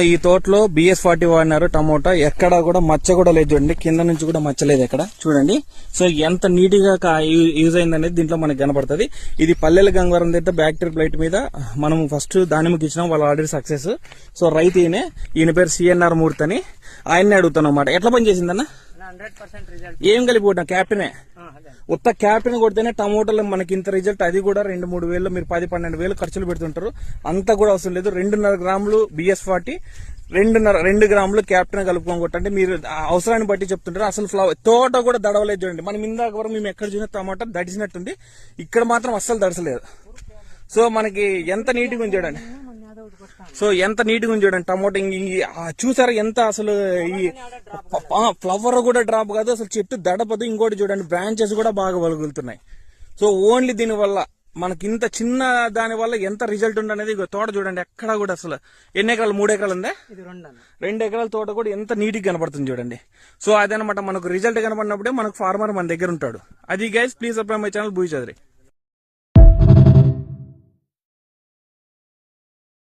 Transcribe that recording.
ఈ తోటలో BS forty వాడినారు టమోటా. ఎక్కడ కూడా మచ్చ కూడా లేదు చూడండి. కింద నుంచి కూడా మచ్చ లేదు ఎక్కడ. చూడండి. సో ఎంత నీట్గా కా- యూ- యూజ్ అయింది అనేది దీంట్లో మనకి కనపడుతుంది. ఇది పల్లెల గంగవరం దగ్గర బ్యాక్టీరియల్ ప్లేట్ మీద మనం ఫస్ట్ దానిమ్మకి ఇచ్చినాం వాళ్ళు ఆల్రెడీ సక్సెస్ సో రైతు ఈయనే. ఈయన పేరు సిఎన్ఆర్ మూర్తి అని ఆయన్ని అడుగుతాను అనమాట ఎట్లా పని చేసిందన్న? హండ్రెడ్ పర్సెంట్ రిజల్ట్ ఏం కలిపి క్యాప్టెనే ఉత్త క్యాప్టెన్ కొడితేనే టమోటాలు మనకి ఇంత రిజల్ట్ అది కూడా రెండు మూడు వేలు మీరు పది పన్నెండు వేలు ఖర్చులు పెడుతుంటారు. అంతా కూడా అవసరం లేదు. రెండున్నర గ్రాములు బిఎస్ ఫార్టీ రెండున్నర రెండు గ్రాములు క్యాప్టెన్ కలుపుకొని కొట్టండి మీరు అవసరాన్ని బట్టి చెప్తుంటారు. అసలు ఫ్లవర్ తోట కూడా దడవలేదు చూడండి. మనం ఇందాక వరకు మేము ఎక్కడ చూసిన టమాటా దడిచినట్టుంది ఇక్కడ మాత్రం అస్సలు దడసలేదు. సో మనకి ఎంత నీట్గా ఉంది చూడండి. సో ఎంత నీట్గా ఉంది చూడండి టమోటా చూసారా ఎంత అసలు ఈ ఫ్లవర్ కూడా డ్రాప్ కాదు అసలు చెట్టు దడపదు. ఇంకోటి చూడండి బ్రాంచెస్ కూడా బాగా వలుగులుతున్నాయి. సో ఓన్లీ దీని వల్ల మనకి ఇంత చిన్న దాని వల్ల ఎంత రిజల్ట్ ఉండనేది తోట చూడండి ఎక్కడ కూడా అసలు ఎన్ని ఎకరాలు? మూడు ఎకరాలు ఉందా? రెండు ఎకరాల తోట కూడా ఎంత నీట్గా కనపడుతుంది చూడండి. సో అదనమాట మనకు రిజల్ట్ కనపడినప్పుడే మనకు ఫార్మర్ మన దగ్గర ఉంటాడు. అది guys please subscribe my channel Bhuyi Chowdary.